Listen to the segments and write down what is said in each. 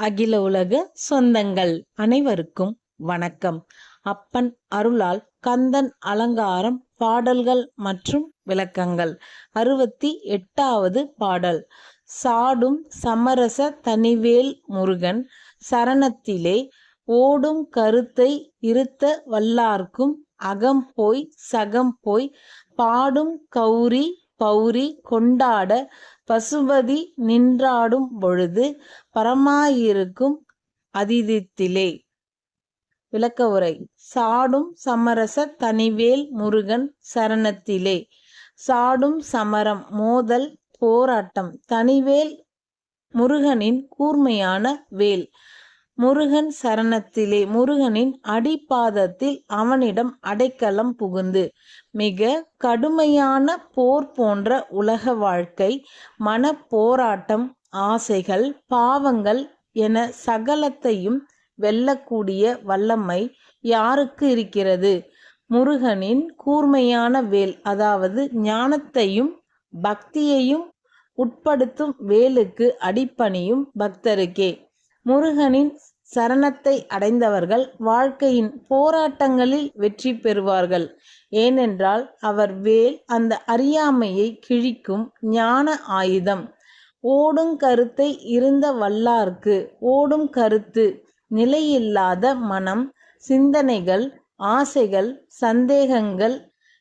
அகில உலக சொந்தங்கள் அனைவருக்கும் வணக்கம். அப்பன் அருளால் கந்தன் அலங்காரம் பாடல்கள் மற்றும் விளக்கங்கள். அறுபத்தி எட்டாவது பாடல். சாடும் சமரச தனிவேல் முருகன் சரணத்திலே ஓடும் கருத்தை இருத்த வல்லார்க்கும் அகம் போய் சகம் போய் பாடும் கௌரி பௌரி கொண்டாட பசுபதி நின்றாடும் பொழுது பரமாயிருக்கும் அதிதித்திலே. விளக்க உரை. சாடும் சமரச தனிவேல் முருகன் சரணத்திலே. சாடும் சமரம் மோதல் போராட்டம் தனிவேல் முருகனின் கூர்மையான வேல். முருகன் சரணத்திலே முருகனின் அடிப்பாதத்தில் அவனிடம் அடைக்கலம் புகுந்து மிக கடுமையான போர் போன்ற உலக வாழ்க்கை மன போராட்டம் ஆசைகள் பாவங்கள் என சகலத்தையும் வெல்லக்கூடிய வல்லமை யாருக்கு இருக்கிறது? முருகனின் கூர்மையான வேல் அதாவது ஞானத்தையும் பக்தியையும் உட்படுத்தும் வேலுக்கு அடிப்பணியும் பக்தருக்கே. முருகனின் சரணத்தை அடைந்தவர்கள் வாழ்க்கையின் போராட்டங்களில் வெற்றி பெறுவார்கள். ஏனென்றால் அவர் வேல் அந்த அறியாமையை கிழிக்கும் ஞான ஆயுதம். ஓடும் கருத்தை இருந்த வல்லார்க்கு ஓடும் கருத்து நிலையில்லாத மனம் சிந்தனைகள் ஆசைகள் சந்தேகங்கள்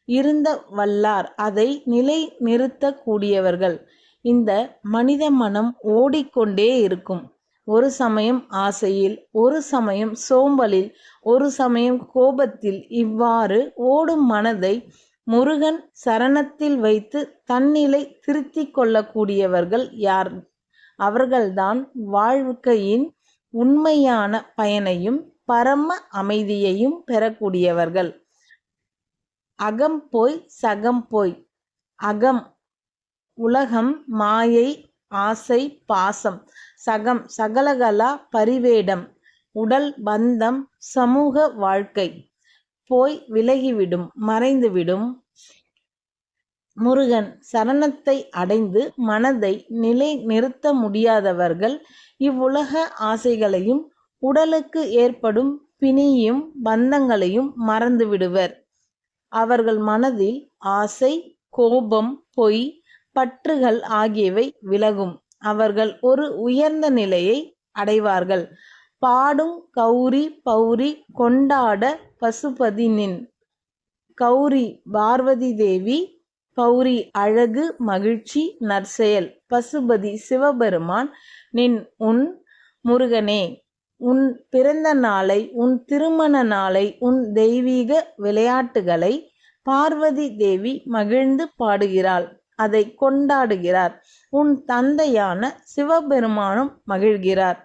இருந்த வல்லார். அதை நிலை நிறுத்தக்கூடியவர்கள். இந்த மனித மனம் ஓடிக்கொண்டே இருக்கும். ஒரு சமயம் ஆசையில் ஒரு சமயம் சோம்பலில் ஒரு சமயம் கோபத்தில் இவ்வாறு ஓடும் மனதை முருகன் சரணத்தில் வைத்து தன்னிலை திருத்தி கொள்ளக்கூடியவர்கள் யார்? அவர்கள்தான் வாழ்க்கையின் உண்மையான பயனையும் பரம அமைதியையும் பெறக்கூடியவர்கள். அகம் போய் சகம் போய். அகம் உலகம் மாயை ஆசை பாசம். சகம் சகலகலா பரிவேடம். உடல் பந்தம் சமூக வாழ்க்கை. போய் விலகிவிடும் மறைந்துவிடும். முருகன் சரணத்தை அடைந்து மனதை நிலை நிறுத்த முடியாதவர்கள் இவ்வுலக ஆசைகளையும் உடலுக்கு ஏற்படும் பிணியும் பந்தங்களையும் மறந்துவிடுவர். அவர்கள் மனதில் ஆசை கோபம் பொய் பற்றுகள் ஆகியவை விலகும். அவர்கள் ஒரு உயர்ந்த நிலையை அடைவார்கள். பாடும் கௌரி பௌரி கொண்டாட பசுபதி நின் கௌரி பார்வதி தேவி பௌரி அழகு மகிழ்ச்சி நற்செயல். பசுபதி சிவபெருமான் நின் உன் முருகனே உன் பிறந்த நாளை உன் திருமண நாளை உன் தெய்வீக விளையாட்டுகளை பார்வதி தேவி மகிழ்ந்து பாடுகிறாள். அதை கொண்டாடுகிறார். உன் தந்தையான சிவபெருமானும் மகிழ்கிறார்.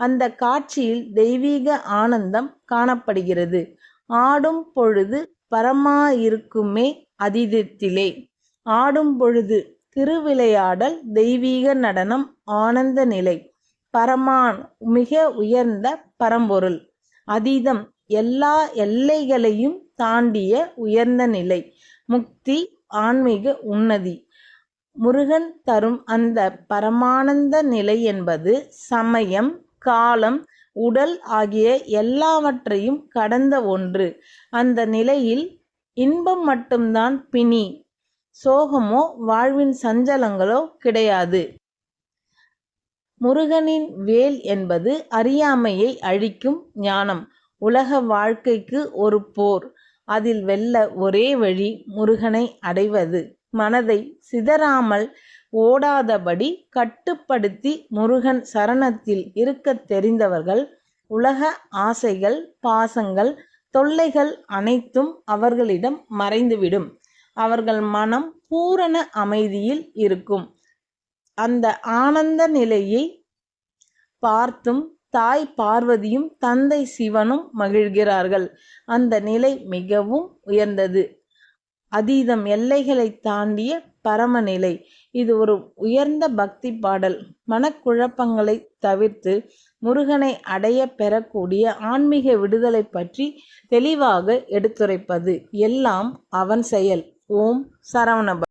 அந்த காட்சியில் தெய்வீக ஆனந்தம் காணப்படுகிறது. ஆடும் பொழுது பரமா இருக்குமே அதிதத்திலே ஆடும் பொழுது திருவிளையாடல் தெய்வீக நடனம் ஆனந்த நிலை. பரமான் மிக உயர்ந்த பரம்பொருள். அதீதம் எல்லா எல்லைகளையும் தாண்டிய உயர்ந்த நிலை. முக்தி ஆன்மீக உன்னதி. முருகன் தரும் அந்த பரமானந்த நிலை என்பது சமயம் காலம் உடல் ஆகிய எல்லாவற்றையும் கடந்த ஒன்று. அந்த நிலையில் இன்பம் மட்டும்தான் பிணி. சோகமோ வாழ்வின் சஞ்சலங்களோ கிடையாது. முருகனின் வேல் என்பது அறியாமையை அழிக்கும் ஞானம். உலக வாழ்க்கைக்கு ஒரு போர். அதில் வெல்ல ஒரே வழி முருகனை அடைவது. மனதை சிதறாமல் ஓடாதபடி கட்டுப்படுத்தி முருகன் சரணத்தில் இருக்க தெரிந்தவர்கள் உலக ஆசைகள் பாசங்கள் தொல்லைகள் அனைத்தும் அவர்களிடம் மறைந்துவிடும். அவர்கள் மனம் பூரண அமைதியில் இருக்கும். அந்த ஆனந்த நிலையை பார்த்தும் தாய் பார்வதியும் தந்தை சிவனும் மகிழ்கிறார்கள். அந்த நிலை மிகவும் உயர்ந்தது. அதீதம் எல்லைகளை தாண்டிய பரமநிலை இது ஒரு உயர்ந்த பக்தி பாடல். மனக்குழப்பங்களை தவிர்த்து முருகனை அடைய பெறக்கூடிய ஆன்மீக விடுதலை பற்றி தெளிவாக எடுத்துரைப்பது எல்லாம் அவன் செயல். ஓம் சரவணப